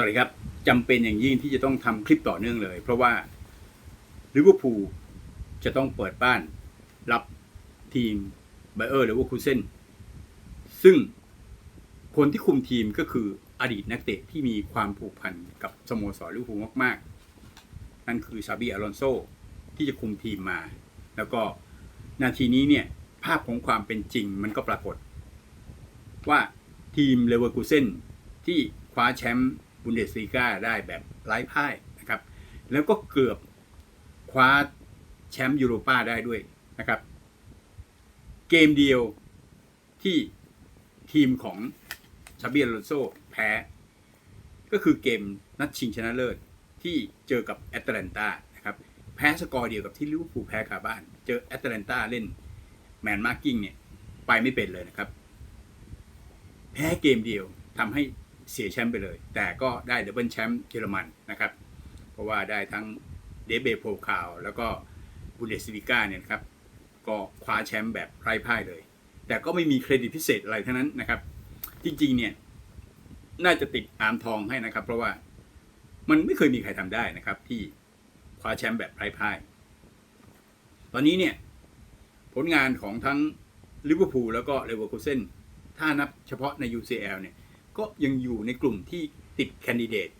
สวัสดีครับจำเป็นอย่างยิ่งที่จะต้องทำคลิปต่อเนื่องเลย เพราะว่าลิเวอร์พูลจะต้องเปิดบ้านรับทีมไบเออร์หรือว่าคูเซนซึ่งคนที่คุมทีมก็คืออดีตนักเตะที่มีความผูกพันกับสโมสรลิเวอร์พูลมากๆ นั่นคือซาบีอารอนโซที่จะคุมทีมมา แล้วก็นาทีนี้เนี่ย ภาพของความเป็นจริงมันก็ปรากฏ ว่าทีมเลเวอร์คูเซนที่คว้าแชมป์ บุนเดสลีกาได้แบบไร้พ่ายนะครับแล้วก็เกือบคว้าแชมป์ยูโรป้าได้ด้วยนะครับเกมเดียวที่ทีมของซาเบียโลโซแพ้ ก็คือเกมนัดชิงชนะเลิศที่เจอกับแอตแลนตานะครับแพ้สกอร์เดียวกับที่ลิเวอร์พูลแพ้คาบ้าน เจอแอตแลนตาเล่นแมนมาร์กิ้งเนี่ยไปไม่เป็นเลยนะครับ แพ้เกมเดียวทำให้ เสียแชมป์ไปเลย แต่ก็ได้ดับเบิลแชมป์เยอรมันนะครับ เพราะว่าได้ทั้งเดเบโพคาว แล้วก็บุนเดสลิก้าเนี่ยครับ ก็คว้าแชมป์แบบไร้พ่ายเลย แต่ก็ไม่มีเครดิตพิเศษอะไรทั้งนั้นนะครับ จริงๆเนี่ยน่าจะติดอาร์มทองให้นะครับ เพราะว่ามันไม่เคยมีใครทำได้นะครับ ที่คว้าแชมป์แบบไร้พ่าย ตอนนี้เนี่ยผลงานของทั้งลิเวอร์พูลแล้วก็เลเวอร์คูเซนถ้านับเฉพาะใน UCL เนี่ย ก็ยังอยู่ในกลุ่มที่ติดแคนดิเดต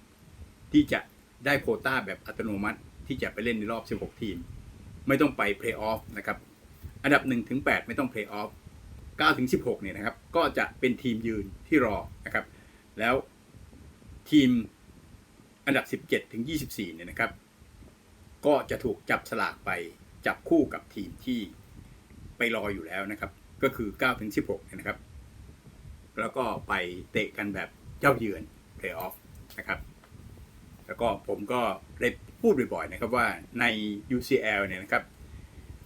ที่จะได้โคต้าแบบอัตโนมัติที่จะไปเล่นในรอบ 16 ทีม ไม่ต้องไปเพลย์ออฟนะครับ อันดับ 1 ถึง 8 ไม่ต้องเพลย์ออฟ9ถึง 16 เนี่ยนะครับ ก็จะเป็นทีมยืนที่รอนะครับ แล้วทีมอันดับ 17 ถึง 24 เนี่ยนะครับ ก็จะถูกจับสลากไปจับคู่กับทีมที่ไปรออยู่แล้วนะครับ ก็คือ 9 ถึง 16เนี่ยนะครับ แล้วก็ไปเตะกันแบบเจ้าเยือนเพลย์ออฟนะครับ แล้วก็ผมก็ได้พูดบ่อยๆนะครับว่าใน UCL เนี่ยนะครับ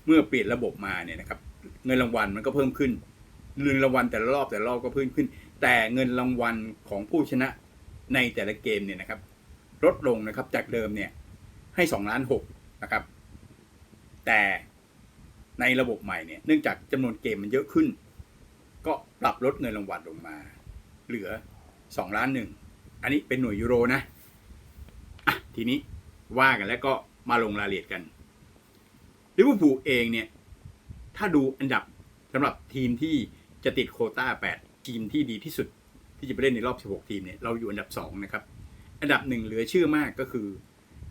เมื่อเปลี่ยนระบบมาเนี่ยนะครับ เงินรางวัลมันก็เพิ่มขึ้นเงินรางวัลแต่ละรอบแต่ละรอบก็เพิ่มขึ้น แต่เงินรางวัลของผู้ชนะในแต่ละเกมเนี่ยนะครับ ลดลงนะครับจากเดิมเนี่ยให้2ล้าน6นะครับ แต่ในระบบใหม่เนี่ยเนื่องจากจำนวนเกมมันเยอะขึ้น ปรับลดเงินรางวัลลงมา เหลือ2ล้านหนึ่งอันนี้เป็นหน่วยยูโรนะอะทีนี้ว่ากันแล้วก็มาลงรายละเอียดกันลิเวอร์พูลเองเนี่ย ถ้าดูอันดับสำหรับทีมที่จะติดโคต้า 8 ทีมที่ดีที่สุดที่จะไปเล่นในรอบ 16 ทีมเนี่ย เราอยู่อันดับ 2 นะครับ อันดับหนึ่งเหลือชื่อมากก็คือ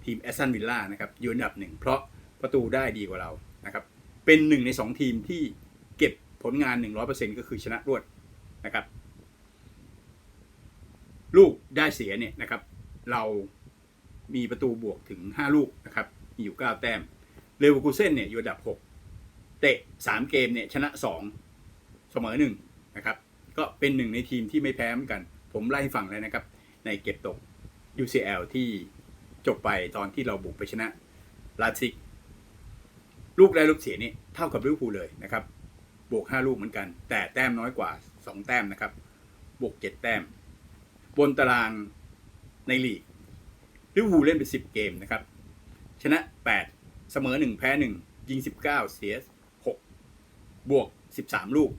ทีมแอสตันวิลล่านะครับ อยู่อันดับหนึ่งเพราะประตูได้ดีกว่าเรานะครับ เป็นหนึ่งใน 2 ทีมที่ ผลงาน 100%ก็คือชนะรวดนะครับ ลูกได้เสียเนี่ยนะครับ เรามีประตูบวกถึง 5 ลูกนะครับ มีอยู่ 9 แต้มเลเวอร์คูเซ่นเนี่ยอยู่อันดับ 6 เตะ 3 เกมเนี่ยชนะ 2 เสมอ1นะครับ ก็เป็นหนึ่งในทีมที่ไม่แพ้เหมือนกัน ผมไล่ให้ฟังเลยนะครับ ในเก็บตก UCL ที่จบไปตอนที่เราบุกไปชนะลาซิก ลูกได้ลูกเสียนี่เท่ากับลิเวอร์พูลเลยนะครับ บวก5ลูกเหมือนกัน แต่แต้มน้อยกว่า2แต้มนะครับ บวก7แต้ม บนตารางในลีกลิเวอร์พูลเล่นไป10เกมนะครับ ชนะ8เสมอ1แพ้1ยิง19เสีย6บวก13ลูก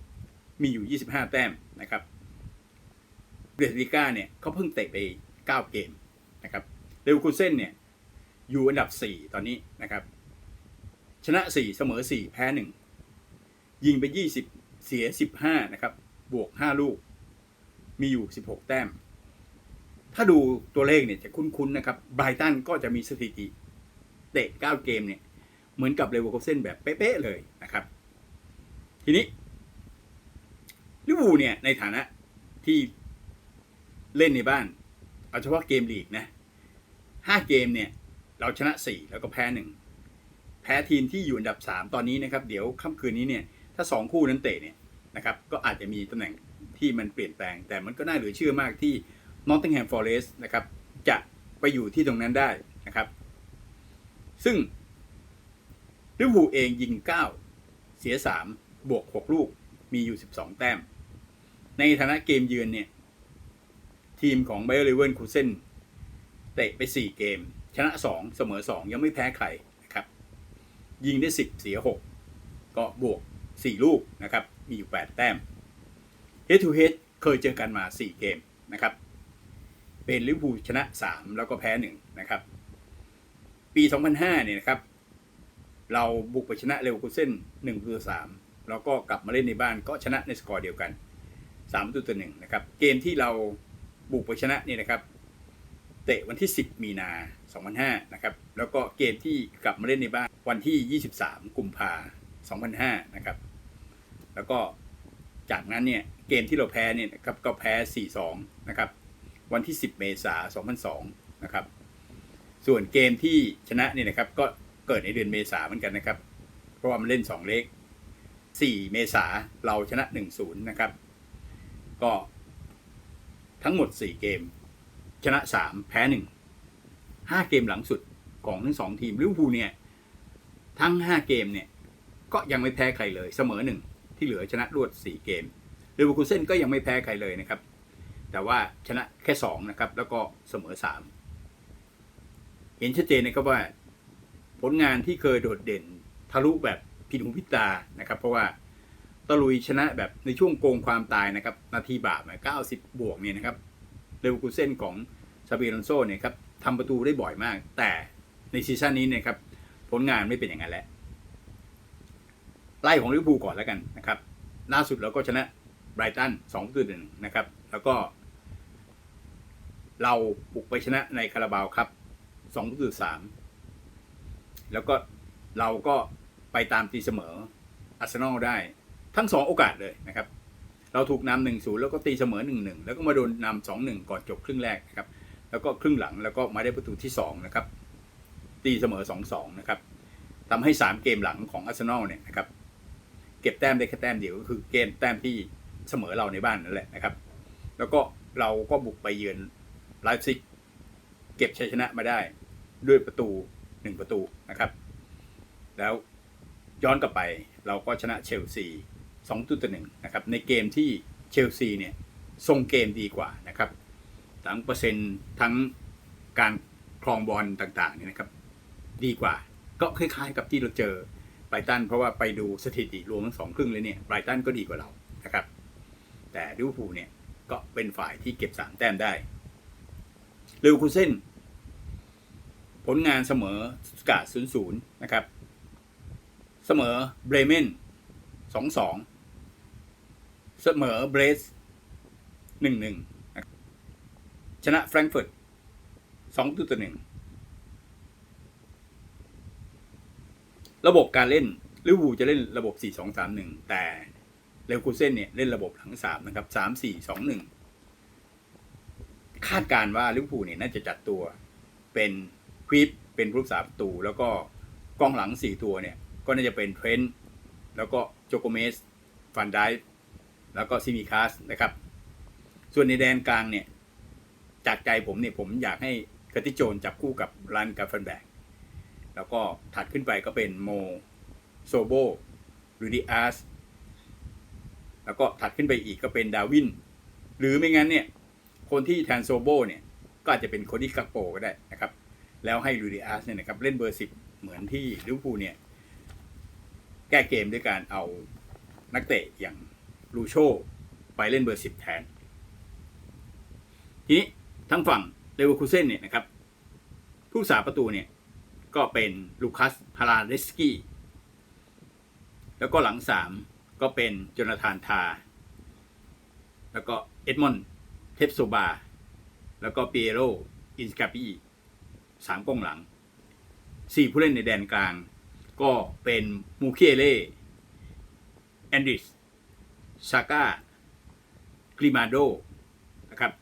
มีอยู่25แต้มนะครับเบรสลิก้าเนี่ยเขาเพิ่งเตะไป9เกมนะครับเลวคูเซนเนี่ยอยู่อันดับ4ตอนนี้นะครับ ชนะ4เสมอ4แพ้1 ยิงไป 20 เสีย 15 นะครับ บวก 5 ลูก มีอยู่ 16 แต้ม ถ้าดูตัวเลขเนี่ยจะคุ้นๆนะครับไบรตันก็จะมีสถิติ เตะ 9 เกมเนี่ย เหมือนกับเลเวอร์คูเซนแบบเป๊ะๆเลยนะครับ ทีนี้ลิเวอร์พูลเนี่ย ในฐานะที่เล่นในบ้าน เอาเฉพาะเกมลีกนะห้าเกมเนี่ย เราชนะสี่แล้วก็แพ้หนึ่งแพ้ทีมที่อยู่อันดับสามตอนนี้นะครับ เดี๋ยวค่ำคืนนี้เนี่ย ถ้าสองคู่นั้นเตะเนี่ยนะครับก็อาจจะมีตำแหน่งที่มันเปลี่ยนแปลง แต่มันก็น่าเหลือเชื่อมากที่ Nottingham Forest นะครับจะไปอยู่ที่ตรงนั้นได้นะครับ ซึ่งลิเวอร์พูลเองยิง 9 เสีย 3 บวก 6 ลูกมีอยู่ 12 แต้ม ในฐานะเกมเยือนเนี่ย ทีมของ b a y e r l e v e r k u s e n เตะไป 4 เกม ชนะ 2 เสมอ 2 ยังไม่แพ้ใครนะครับ ยิงได้ 10 เสีย 6 ก็บวก 4 ลูกนะครับมีอยู่ 8 แต้ม Head to Head เคยเจอกันมา 4 เกมนะครับเป็นลิเวอร์พูลชนะ 3 แล้วก็แพ้ 1 นะครับ ปี 2005 เนี่ยนะครับ เราบุกไปชนะเรเวคูเซ่น1ประตูต่อ3แล้วก็กลับมาเล่นในบ้านก็ชนะในสกอร์เดียวกัน3ประตูต่อ1นะครับ เกมที่เราบุกไปชนะเนี่ยนะครับ เตะวันที่ 10 มีนา 2005 นะครับ แล้วก็เกมที่กลับมาเล่นในบ้านวันที่ 23 กุมภา2005 นะครับ แล้วก็จากนั้นเนี่ยเกมที่เราแพ้เนี่ยนะครับก็แพ้ 4-2 นะครับ วันที่ 10 เมษายน 2002 นะครับ ส่วนเกมที่ชนะเนี่ยนะครับก็เกิดในเดือนเมษาเหมือนกันนะครับ เพราะว่ามันเล่น 2 เลข 4 เมษาเราชนะ 1-0 นะครับ ก็ทั้งหมด 4 เกม ชนะ 3 แพ้ 1 5 เกมหลังสุดของทั้งสองทีมลิเวอร์พูลเนี่ยทั้ง 5 เกมเนี่ยก็ยังไม่แพ้ใครเลยเสมอ1 ที่เหลือชนะรวด 4 เกมเลเวอร์คูเซ่นก็ยังไม่แพ้ใครเลยนะครับ แต่ว่าชนะแค่ 2 นะครับ แล้วก็เสมอ 3 เห็นชัดเจนนะครับว่า ผลงานที่เคยโดดเด่นทะลุแบบผิดหูผิดตานะครับ เพราะว่าตะลุยชนะแบบในช่วงโกงความตายนะครับ นาทีบาป90บบวกเนี่ยนะครับเลเวอร์คูเซ่นของซาบีรอนโซเนี่ยครับทำประตูได้บ่อยมาก แต่ในซีซั่นนี้เนี่ยครับผลงานไม่เป็นอย่างนั้นแหละ ไล่ของลิเวอร์พูลก่อนแล้วกันนะครับล่าสุดเราก็ชนะไบรตันสองประตูหนึ่งนะครับ แล้วก็ เราบุกไปชนะในคาราบาวครับสองประตูสามแล้วก็เราก็ไปตามตีเสมออาร์เซนอลได้ทั้งสองโอกาสเลยนะครับ เราถูกนำหนึ่งศูนย์แล้วก็ตีเสมอหนึ่งหนึ่งแล้วก็มาโดนนำสองหนึ่งก่อนจบครึ่งแรกนะครับ แล้วก็ครึ่งหลังแล้วก็มาได้ประตูที่สองนะครับ ตีเสมอสองสองนะครับทำให้สามเกมหลังของอาร์เซนอลเนี่ยนะครับ เก็บแต้มได้แค่แต้มเดียวก็คือเกมแต้มที่เสมอเราในบ้านนั่นแหละนะครับ แล้วก็เราก็บุกไปเยือนไลฟ์ซิกเก็บชัยชนะมาได้ด้วยประตูหนึ่งประตูนะครับ แล้วย้อนกลับไปเราก็ชนะเชลซีสองตุต่อหนึ่งนะครับในเกมที่เชลซีเนี่ยทรงเกมดีกว่านะครับทั้งเปอร์เซ็นต์ทั้งการครองบอลต่างๆเนี่ยนะครับ ดีกว่า ก็คล้ายๆกับที่เราเจอ ไบรตันเพราะว่าไปดูสถิติรวมทั้งสองครึ่งเลยเนี่ยไบรตันก็ดีกว่าเรานะครับ แต่ลิเวอร์พูลเนี่ยก็เป็นฝ่ายที่เก็บสามแต้มได้เลวคูเซนผลงานเสมอกาศูนย์ศูนย์นะครับ เสมอเบรเมนสองสองเสมอเบรสหนึ่งหนึ่งชนะแฟรงก์เฟิร์ตสองตัวต่อหนึ่ง ระบบการเล่นลิเวอร์พูลจะเล่นระบบ 4 2 3 1 แต่เลวคูเซ่นเนี่ยเล่นระบบหลังสามนะครับสามสี่สองหนึ่งคาดการว่าลิเวอร์พูลเนี่ยน่าจะจัดตัวเป็นควิปเป็นผู้รักษาประตู แล้วก็กองหลังสี่ตัวเนี่ย ก็น่าจะเป็นเทรนต์แล้วก็โจโกเมสฟันไดแล้วก็ซิมิคาสนะครับ ส่วนในแดนกลางเนี่ย จากใจผมเนี่ยผมอยากให้กติโจนจับคู่กับรันกับฟันแบก แล้วก็ถัดขึ้นไปก็เป็นโมโซโบลูดิอาสแล้วก็ถัดขึ้นไปอีกก็เป็นดาวิน หรือไม่งั้นเนี่ย คนที่แทนโซโบเนี่ย ก็อาจจะเป็นโคดี้กัปโปก็ได้นะครับ แล้วให้ลูดิอาสเนี่ยนะครับ เล่นเบอร์สิบเหมือนที่ลิเวอร์พูลเนี่ย แก้เกมด้วยการเอานักเตะอย่างลูโชไปเล่นเบอร์สิบแทน ทีนี้ทั้งฝั่งเลเวอร์คูเซ่นเนี่ยนะครับ ผู้รักษาประตูเนี่ย ก็เป็นลูคัสพาราเดสกี้แล้วก็หลังสามก็เป็นจนาธานทา แล้วก็เอ็ดมอนด์เทปโซบา แล้วก็เปียโรอินสกาปีสามกองหลังสี่ผู้เล่นในแดนกลาง ก็เป็นมูเคเล่แอนดิสซาก้ากริมาโดนะครับ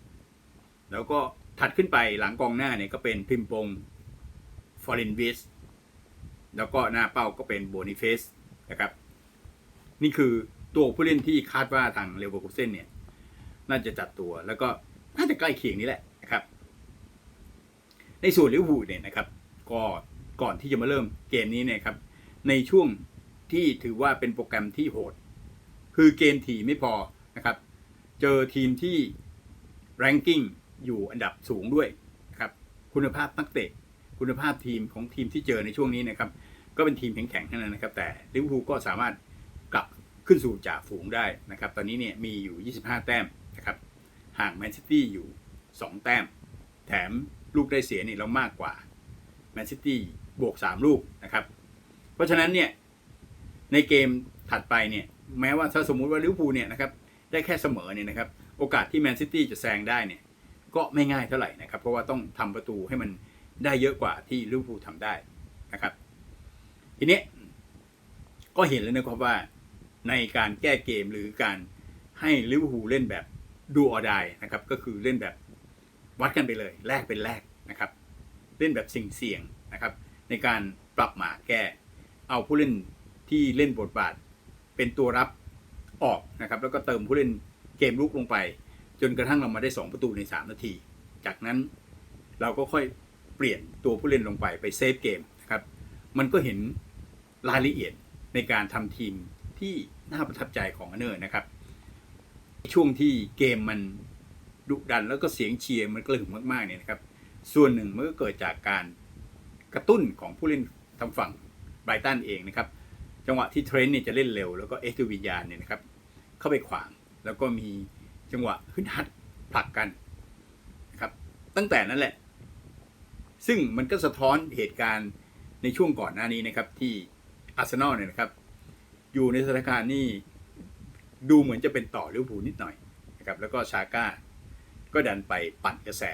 แล้วก็ถัดขึ้นไปหลังกองหน้าเนี่ยก็เป็นพิมปง ฟอรินวิสแล้วก็หน้าเป้าก็เป็นโบนิเฟสนะครับ นี่คือตัวผู้เล่นที่คาดว่าทางเลเวอร์คูเซนเนี่ย น่าจะจัดตัวแล้วก็น่าจะใกล้เคียงนี้แหละนะครับ ในส่วนลิเวอร์พูลเนี่ยนะครับ ก็ก่อนที่จะมาเริ่มเกมนี้เนี่ยครับ ในช่วงที่ถือว่าเป็นโปรแกรมที่โหด คือเกมถี่ไม่พอนะครับ เจอทีมที่ ranking อยู่อันดับสูงด้วยนะครับ คุณภาพนักเตะ คุณภาพทีมของทีมที่เจอในช่วงนี้นะครับ ก็เป็นทีมแข็งๆทั้งนั้นนะครับ แต่ลิเวอร์พูลก็สามารถกลับขึ้นสู่จ่าฝูงได้นะครับ ตอนนี้เนี่ยมีอยู่ 25 แต้มนะครับ ห่างแมนซิตี้อยู่ 2 แต้ม แถมลูกได้เสียนี่เรามากกว่าแมนซิตี้บวก 3 ลูกนะครับ เพราะฉะนั้นเนี่ยในเกมถัดไปเนี่ยแม้ว่าถ้าสมมุติว่าลิเวอร์พูลเนี่ยนะครับได้แค่เสมอเนี่ยนะครับ โอกาสที่แมนซิตี้จะแซงได้เนี่ยก็ไม่ง่ายเท่าไหร่นะครับ เพราะว่าต้องทำประตูให้มัน ได้เยอะกว่าที่ลิเวอร์พูลทำได้นะครับ ทีนี้ก็เห็นแล้วนะครับว่าในการแก้เกมหรือการให้ลิเวอร์พูลเล่นแบบดูออดายนะครับ ก็คือเล่นแบบวัดกันไปเลย แลกเป็นแลกนะครับ เล่นแบบเสี่ยงนะครับ ในการปรับหมาแก้เอาผู้เล่นที่เล่นบทบาท เป็นตัวรับออกนะครับ แล้วก็เติมผู้เล่นเกมลุกลงไป จนกระทั่งเรามาได้ 2 ประตูใน 3 นาที จากนั้นเราก็ค่อย ปลี่ยนตัวผู้เล่นลงไปไปเซฟเกมนะครับมันก็เห็นรายละเอียดในการทำทีมที่น่าประทับใจของอเนอร์นะครับ ช่วงที่เกมมันดุดันแล้วก็เสียงเชียร์มันกระหึ่มมากๆเนี่ยนะครับส่วนหนึ่งมันก็เกิดจากการกระตุ้นของผู้เล่นทางฝั่งไบรตันเองนะครับ จังหวะที่เทรนต์เนี่ยจะเล่นเร็ว แล้วก็เอ็กซ์วิญญาณเนี่ยนะครับเข้าไปขวางแล้วก็มีจังหวะขึ้นฮัดผลักกันนะครับตั้งแต่นั้นแหละ ซึ่งมันก็สะท้อนเหตุการณ์ในช่วงก่อนหน้านี้นะครับ ที่อาร์เซนอลเนี่ยนะครับ อยู่ในสถานการณ์นี่ดูเหมือนจะเป็นต่อลิเวอร์พูลนิดหน่อยนะครับแล้วก็ชาก้าก็ดันไปปั่นกระแส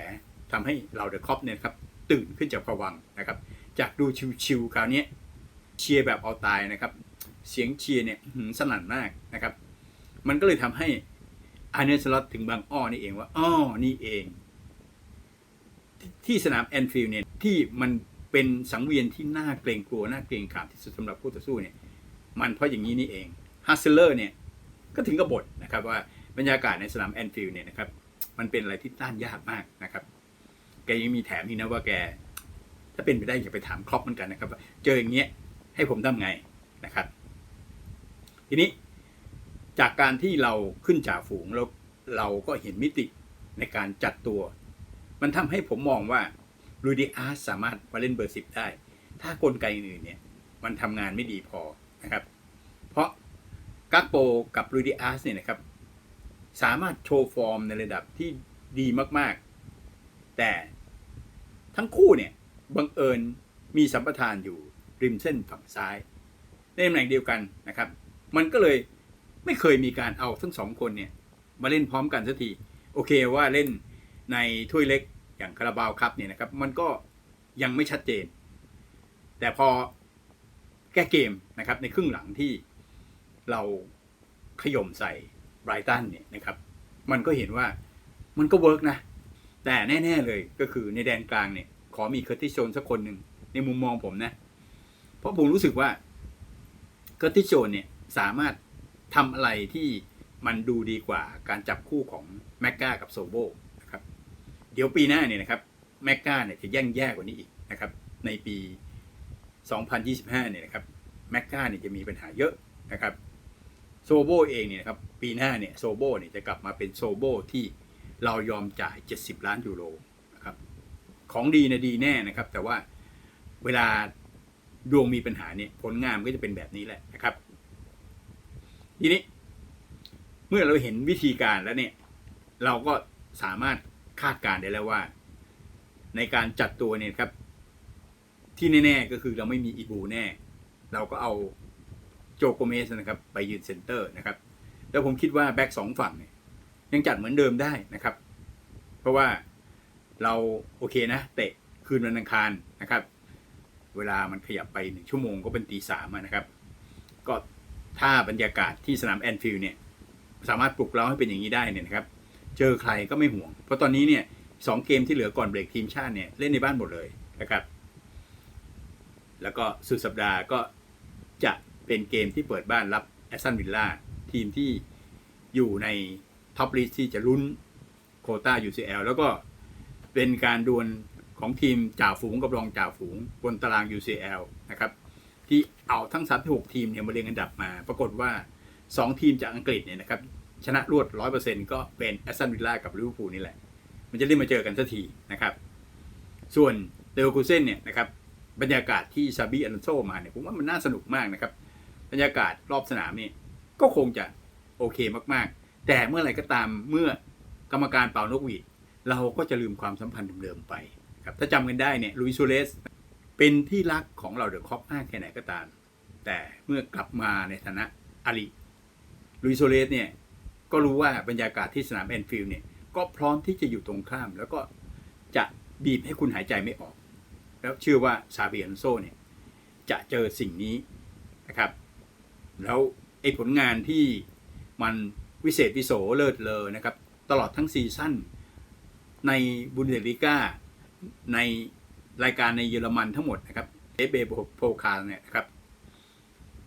ทำให้เราเดอะคอปเนี่ยครับตื่นขึ้นจากผวังนะครับ จากดูชิวๆคราวนี้เชียร์แบบเอาตายนะครับ เสียงเชียร์เนี่ยสนั่นมากนะครับ มันก็เลยทำให้อาร์เนสล็อตถึงบางอ้อนี่เองว่าอ้อนี่เอง ที่สนามแอนฟิลด์เนี่ยที่มันเป็นสังเวียนที่น่าเกรงกลัว น่าเกรงขามที่สุดสำหรับผู้ต่อสู้เนี่ยมันเพราะอย่างนี้นี่เองฮัสเซเลอร์เนี่ยก็ถึงกับบ่นะครับว่าบรรยากาศในสนามแอนฟิลด์เนี่ยนะครับมันเป็นอะไรที่ต้านยากมากนะครับ แกยังมีแถมอีกนะว่าแก ถ้าเป็นไปได้อย่าไปถามครอปเหมือนกันนะครับว่าเจออย่างเงี้ยให้ผมทำไงนะครับ ทีนี้จากการที่เราขึ้นจ่าฝูงแล้วเราก็เห็นมิติในการจัดตัว มันทำให้ผมมองว่าลูดิอาร์สสามารถมาเล่นเบอร์สิบได้ ถ้ากลไกอื่นเนี่ยมันทำงานไม่ดีพอนะครับ เพราะกักโปกับลูดิอาร์สเนี่ยนะครับ สามารถโชว์ฟอร์มในระดับที่ดีมากๆ แต่ทั้งคู่เนี่ยบังเอิญมีสัมปทานอยู่ริมเส้นฝั่งซ้าย ในตำแหน่งเดียวกันนะครับ มันก็เลยไม่เคยมีการเอาทั้งสองคนเนี่ยมาเล่นพร้อมกันสักที โอเคว่าเล่น ในถ้วยเล็กอย่างคาราบาวครับเนี่ยนะครับ มันก็ยังไม่ชัดเจน แต่พอแก้เกมนะครับในครึ่งหลังที่เราขย่มใส่ไบรตันเนี่ยนะครับ มันก็เห็นว่ามันก็เวิร์กนะ แต่แน่ ๆเลยก็คือในแดนกลางเนี่ย ขอมีเคอร์ติสโจนสักคนหนึ่งในมุมมองผมนะ เพราะผมรู้สึกว่าเคอร์ติสโจนเนี่ยสามารถทำอะไรที่มันดูดีกว่าการจับคู่ของแมกกากับโซโบ เดี๋ยวปีหน้าเนี่ยนะครับแมกกาเนี่ยจะแย่งแย่กว่านี้อีกนะครับในปี 2025เนี่ยนะครับแมกกาเนี่ยจะมีปัญหาเยอะนะครับโซโบเองเนี่ยครับปีหน้าเนี่ยโซโบเนี่ยจะกลับมาเป็นโซโบที่เรายอมจ่าย 70 ล้านยูโรนะครับของดีนะดีแน่นะครับ แต่ว่าเวลาดวงมีปัญหาเนี่ยผลงานก็จะเป็นแบบนี้แหละนะครับ ทีนี้เมื่อเราเห็นวิธีการแล้วเนี่ย เราก็สามารถ คาดการได้แล้วว่า ในการจัดตัวเนี่ยครับ ที่แน่ๆก็คือเราไม่มีอีบูแน่ เราก็เอาโจโกเมสนะครับ ไปยืนเซนเตอร์นะครับ แล้วผมคิดว่าแบ็กสองฝั่งเนี่ยยังจัดเหมือนเดิมได้นะครับ เพราะว่าเราโอเคนะ เตะคืนวันอังคารนะครับ เวลามันขยับไปหนึ่งชั่วโมงก็เป็นตีสามนะครับ ก็ถ้าบรรยากาศที่สนามแอนฟิลด์เนี่ย สามารถปลุกเราให้เป็นอย่างนี้ได้เนี่ยนะครับ เจอใครก็ไม่ห่วง เพราะตอนนี้เนี่ยสองเกมที่เหลือก่อนเบรกทีมชาติเนี่ยเล่นในบ้านหมดเลยนะครับ แล้วก็สุดสัปดาห์ก็จะเป็นเกมที่เปิดบ้านรับแอสตันวิลล่าทีมที่อยู่ในท็อปลิสที่จะลุ้นโคต้า UCL แล้วก็เป็นการดวลของทีมจ่าฝูงกับรองจ่าฝูงบนตาราง UCL นะครับ ที่เอาทั้ง 36 ทีมเนี่ยมาเรียงอันดับมา ปรากฏว่า 2 ทีมจากอังกฤษเนี่ยนะครับ ชนะรวด100%ก็เป็นแอสตันวิลล่ากับลิเวอร์พูลนี่แหละ มันจะได้มาเจอกันสักทีนะครับ ส่วนเลโอคูเซนเนี่ยนะครับบรรยากาศที่ซาบีอันโซมาเนี่ยผมว่ามันน่าสนุกมากนะครับ บรรยากาศรอบสนามนี่ก็คงจะโอเคมากๆ แต่เมื่อไหร่ก็ตามเมื่อกรรมการเป่านกหวีดเราก็จะลืมความสัมพันธ์เดิมๆไปครับถ้าจำกันได้เนี่ยลุยโซเลสเป็นที่รักของเราเดอะคอปมากแค่ไหนก็ตาม แต่เมื่อกลับมาในฐานะอาลีลุยโซเลสเนี่ย ก็รู้ว่าบรรยากาศที่สนามแอนฟิลด์เนี่ยก็พร้อมที่จะอยู่ตรงข้าม แล้วก็จะบีบให้คุณหายใจไม่ออก แล้วเชื่อว่าซาเบียนโซเนี่ยจะเจอสิ่งนี้นะครับ แล้วไอ้ผลงานที่มันวิเศษวิโสเลิศเลอนะครับ ตลอดทั้งซีซั่นในบุนเดลิก้าในรายการในเยอรมันทั้งหมดนะครับเอเบโปคาเนี่ยครับ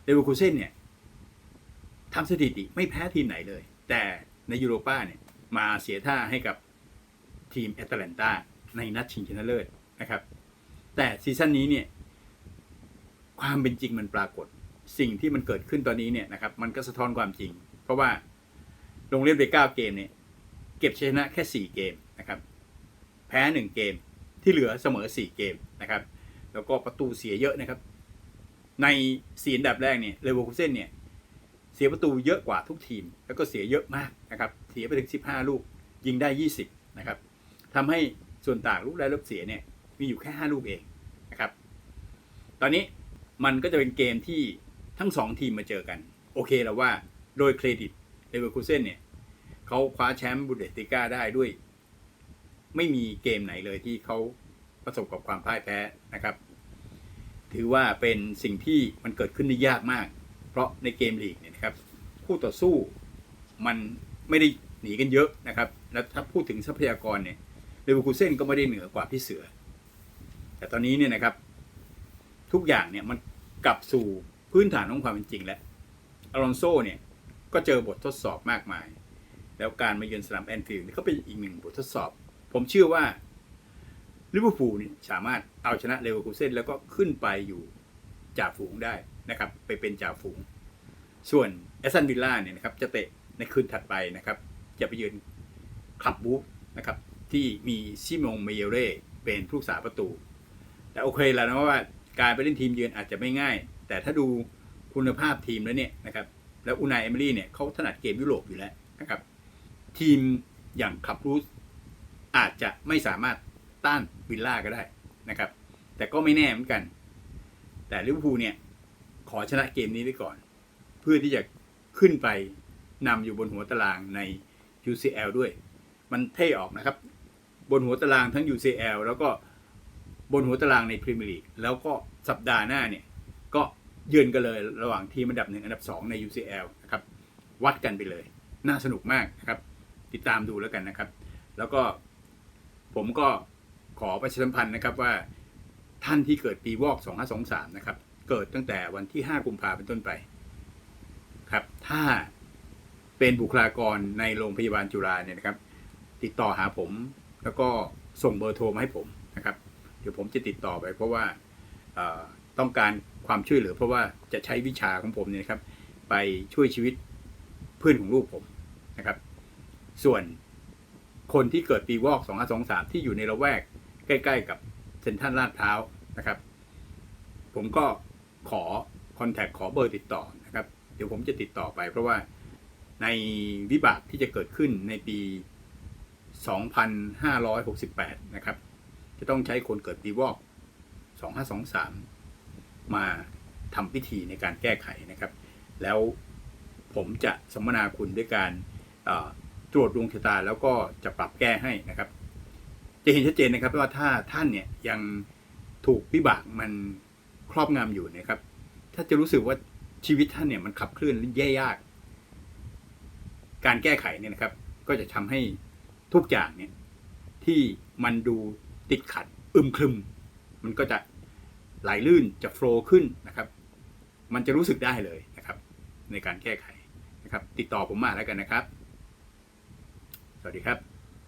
เลเวอร์คูเซนเนี่ยทำสถิติไม่แพ้ทีมไหนเลย แต่ในยูโรป้าเนี่ยมาเสียท่าให้กับทีมแอตแลนตาในนัดชิงชนะเลิศนะครับ แต่ซีซั่นนี้เนี่ยความเป็นจริงมันปรากฏ สิ่งที่มันเกิดขึ้นตอนนี้เนี่ยนะครับมันก็สะท้อนความจริง เพราะว่าลงเล่นไป 9 เกมเนี่ยเก็บชนะแค่ 4 เกมนะครับแพ้ 1 เกมที่เหลือเสมอ 4 เกมนะครับ แล้วก็ประตูเสียเยอะนะครับ ในสีอันดับแรกเนี่ยเลเวอร์คูเซนเนี่ย สียประตูเยอะกว่าทุกทีม แล้วก็เสียเยอะมากนะครับเสียไปถึง 15 ลูก ยิงได้ 20นะครับทำให้ส่วนต่างลูกได้ลูกเสียเนี่ยมีอยู่แค่ 5 ลูกเองนะครับตอนนี้มันก็จะเป็นเกมที่ทั้งสองทีมมาเจอกัน โอเคแล้วว่าโดยเครดิตเลเวอร์คูเซนเนี่ยเขาคว้าแชมป์บุเดสติก้าได้ด้วย ไม่มีเกมไหนเลยที่เขาประสบกับความพ่ายแพ้นะครับ ถือว่าเป็นสิ่งที่มันเกิดขึ้นได้ยากมาก เพราะในเกมลีกเนี่ยนะครับคู่ต่อสู้มันไม่ได้หนีกันเยอะนะครับ แล้วถ้าพูดถึงทรัพยากรเนี่ยเลเวอร์คูเซนก็ไม่ได้เหนือกว่าพี่เสือ แต่ตอนนี้เนี่ยนะครับ ทุกอย่างเนี่ยมันกลับสู่พื้นฐานของความเป็นจริงแล้วอลอนโซเนี่ยก็เจอบททดสอบมากมาย แล้วการมาเยือนสนามแอนฟิลด์นี่ก็เป็นอีกหนึ่งบททดสอบ ผมเชื่อว่าลิเวอร์พูลเนี่ยสามารถเอาชนะเลเวอร์คูเซนแล้วก็ขึ้นไปอยู่ จ่าฝูงได้นะครับไปเป็นจ่าฝูง ส่วนแอสตันวิลล่าเนี่ยนะครับจะเตะในคืนถัดไปนะครับ จะไปเยือนคลับบูฟนะครับที่มีซิมงเมเยเร่เป็นผู้รักษาประตู แต่โอเคแล้วนะว่าการไปเล่นทีมเยือนอาจจะไม่ง่าย แต่ถ้าดูคุณภาพทีมแล้วเนี่ยนะครับแล้วอูนายเอมิลี่เนี่ยเขาถนัดเกมยุโรปอยู่แล้วนะครับทีมอย่างคลับรูสอาจจะไม่สามารถต้านวิลล่าก็ได้นะครับแต่ก็ไม่แน่เหมือนกัน แต่ลิเวอร์พูลเนี่ย ขอชนะเกมนี้ไว้ก่อน เพื่อที่จะขึ้นไปนำอยู่บนหัวตารางใน UCL ด้วย มันเท่ออกนะครับ บนหัวตารางทั้ง UCL แล้วก็บนหัวตารางในพรีเมียร์ลีกแล้วก็สัปดาห์หน้าเนี่ย ก็เยือนกันเลยระหว่างทีมอันดับหนึ่งอันดับสองใน UCL นะครับ วัดกันไปเลย น่าสนุกมากนะครับ ติดตามดูแล้วกันนะครับ แล้วก็ผมก็ขอประชาสัมพันธ์นะครับว่า ท่านที่เกิดปีวอก 2523 นะครับ เกิดตั้งแต่วันที่ 5 กุมภาพันธ์เป็นต้นไป ครับ ถ้าเป็นบุคลากรในโรงพยาบาลจุฬาเนี่ยนะครับ ติดต่อหาผม แล้วก็ส่งเบอร์โทรมาให้ผมนะครับ เดี๋ยวผมจะติดต่อไป เพราะว่าต้องการความช่วยเหลือ เพราะว่าจะใช้วิชาของผมเนี่ยครับ ไปช่วยชีวิตเพื่อนของลูกผมนะครับ ส่วนคนที่เกิดปีวอก 2523 ที่อยู่ในละแวกใกล้ ๆ กับ เซ็นทรัลลาดพร้าวนะครับ ผมก็ขอคอนแทคขอเบอร์ติดต่อนะครับ เดี๋ยวผมจะติดต่อไปเพราะว่าในวิบากที่จะเกิดขึ้นในปี 2568 นะครับ จะต้องใช้คนเกิดปีวอก 2523 มาทำพิธีในการแก้ไขนะครับ แล้วผมจะสัมมนาคุณด้วยการตรวจดวงชะตาแล้วก็จะปรับแก้ให้นะครับ จะเห็นชัดเจนนะครับว่าถ้าท่านเนี่ยยังถูกวิบากมันครอบงำอยู่นะครับ ถ้าจะรู้สึกว่าชีวิตท่านเนี่ยมันขับเคลื่อนแย่ยาก การแก้ไขเนี่ยนะครับ ก็จะทำให้ทุกอย่างเนี่ยที่มันดูติดขัดอึมครึม มันก็จะไหลลื่นจะโฟล์ขึ้นนะครับ มันจะรู้สึกได้เลยนะครับ ในการแก้ไขนะครับ ติดต่อผมมาแล้วกันนะครับ สวัสดีครับ